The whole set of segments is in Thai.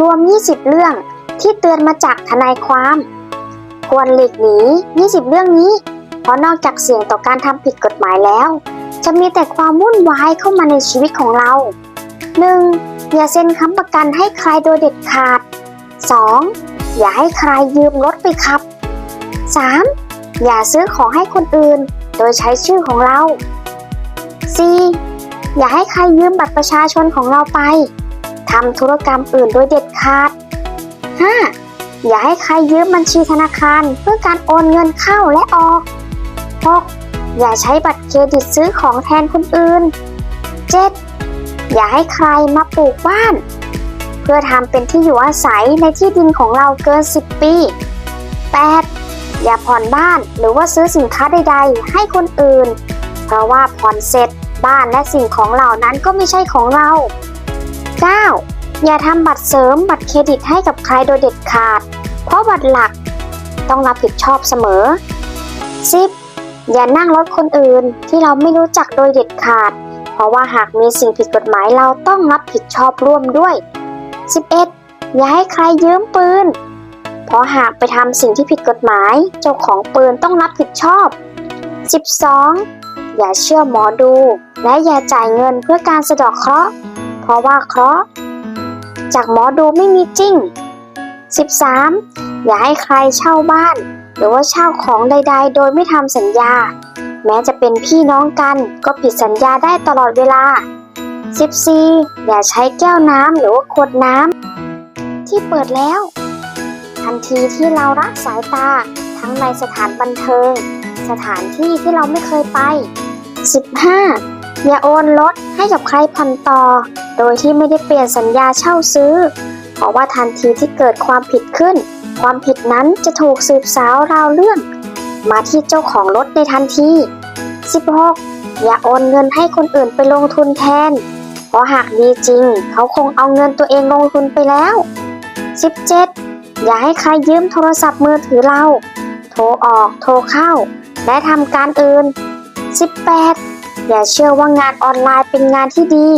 รวม 20 เรื่องที่เตือนมาจากทนายความ ควรหลีกหนี 20 เรื่องนี้ เพราะนอกจากเสี่ยงต่อการทำผิดกฎหมายแล้ว จะมีแต่ความวุ่นวายเข้ามาในชีวิตของเรา 1. อย่าเซ็นค้ำประกันให้ใครโดยเด็ดขาด 2. อย่าให้ใครยืมรถไปขับ 3. อย่าซื้อของให้คนอื่น โดยใช้ชื่อของเรา 4. อย่าให้ใครยืมบัตรประชาชนของเราไป ทำธุรกรรมอื่นโดยเด็ดขาด 5. อย่าให้ใครยืมบัญชีธนาคารเพื่อการโอนเงินเข้าและออก 6. อย่าใช้บัตรเครดิตซื้อของแทนคนอื่น 7. อย่าให้ใครมาปลูกบ้าน เพื่อทำเป็นที่อยู่อาศัยในที่ดินของเราเกิน 10 ปี 8. อย่าผ่อนบ้านหรือว่าซื้อสินค้าใด ๆ ให้คนอื่น เพราะว่าผ่อนเสร็จบ้านและสิ่งของเหล่านั้นก็ไม่ใช่ของเรา 9. อย่าทำบัตรเสริมบัตรเครดิตให้กับใครโดยเด็ดขาด เพราะบัตรหลักต้องรับผิดชอบเสมอ 10. อย่านั่งรถคนอื่นที่เราไม่รู้จักโดยเด็ดขาด เพราะว่าหากมีสิ่งผิดกฎหมายเราต้องรับผิดชอบร่วมด้วย 11. อย่าให้ใครยืมปืน เพราะหากไปทำสิ่งที่ผิดกฎหมาย เจ้าของปืนต้องรับผิดชอบ 12. อย่าเชื่อหมอดู และอย่าจ่ายเงินเพื่อการสะดอกเคราะห์ เพราะว่าเคราะห์จากหมอดูไม่มีจริง 13. อย่าให้ใครเช่าบ้าน หรือว่าเช่าของใด ๆ โดยไม่ทำสัญญา แม้จะเป็นพี่น้องกันก็ผิดสัญญาได้ตลอดเวลา 14. อย่าใช้แก้วน้ำหรือว่าขวดน้ำที่เปิดแล้ว ทันทีที่เราละสายตาทั้งในสถานบันเทิง สถานที่ที่เราไม่เคยไป 15. อย่าโอนรถให้กับใครผ่อนต่อ โดยที่ไม่ได้เปลี่ยนสัญญาเช่าซื้อ เพราะว่าทันทีที่เกิดความผิดขึ้น ความผิดนั้นจะถูกสืบสาวราวเรื่อง มาที่เจ้าของรถในทันที 16. อย่าโอนเงินให้คนอื่นไปลงทุนแทน เพราะหากดีจริง เขาคงเอาเงินตัวเองลงทุนไปแล้ว 17. อย่าให้ใครยืมโทรศัพท์มือถือเรา โทรออก โทรเข้า และทำการอื่น 18. อย่าเชื่อว่างานออนไลน์เป็นงานที่ดี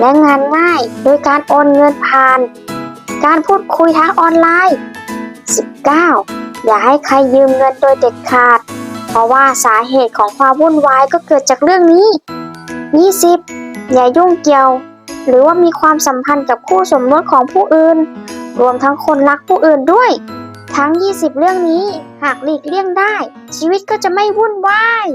และงานง่ายโดยการโอนเงินผ่าน การพูดคุยทางออนไลน์ 19. อย่าให้ใครยืมเงินโดยเด็ดขาด เพราะว่าสาเหตุของความวุ่นวายก็เกิดจากเรื่องนี้ 20. อย่ายุ่งเกี่ยว หรือว่ามีความสัมพันธ์กับคู่สมรสของผู้อื่น รวมทั้งคนรักผู้อื่นด้วย ทั้ง 20 เรื่องนี้หากหลีกเลี่ยงได้ ชีวิตก็จะไม่วุ่นวาย